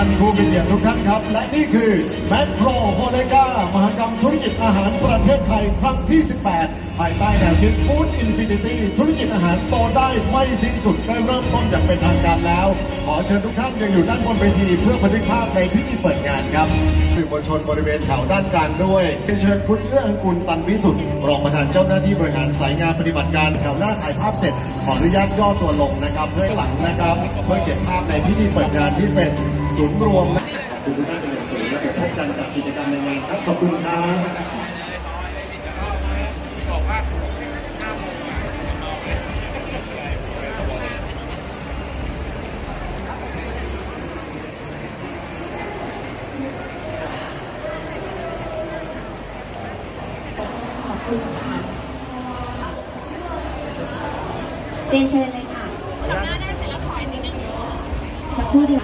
ท่านผู้มีเกียรติทุกท่านครับ และนี่คือแมคโครโฮเลกามหกรรมธุรกิจอาหารประเทศไทยครั้งที่ 18 ภายใต้แนวคิดฟู้ดอินฟินิตี้ธุรกิจอาหารโตได้ไม่สิ้นสุดได้เริ่มต้นอย่างเป็นทางการ อเชิญทุกท่านยังอยู่ด้านบนเวทีเพื่อบันทึกภาพในพิธีเปิดงานครับสื่อมวลชนบริเวณแถวด้านกลางด้วยเชิญคุณเอื้ออังกุลตันวิสุทธิ์รองประธานเจ้าหน้าที่บริหารสายงานปฏิบัติการแถวหน้าถ่ายภาพเสร็จ ขออนุญาตย่อตัวลงนะครับเพื่อหลังนะครับ เพื่อเก็บภาพในพิธีเปิดงานที่เป็นศูนย์รวมนะขอบคุณทุกท่านเป็นอย่างสูงและเดี๋ยวพบกันกับกิจกรรมในงานครับขอบคุณครับ คุณค่ะเรียนเชิญเลยค่ะทำหน้าได้เสร็จแล้วถอยนิดนึงสักครู่เดียว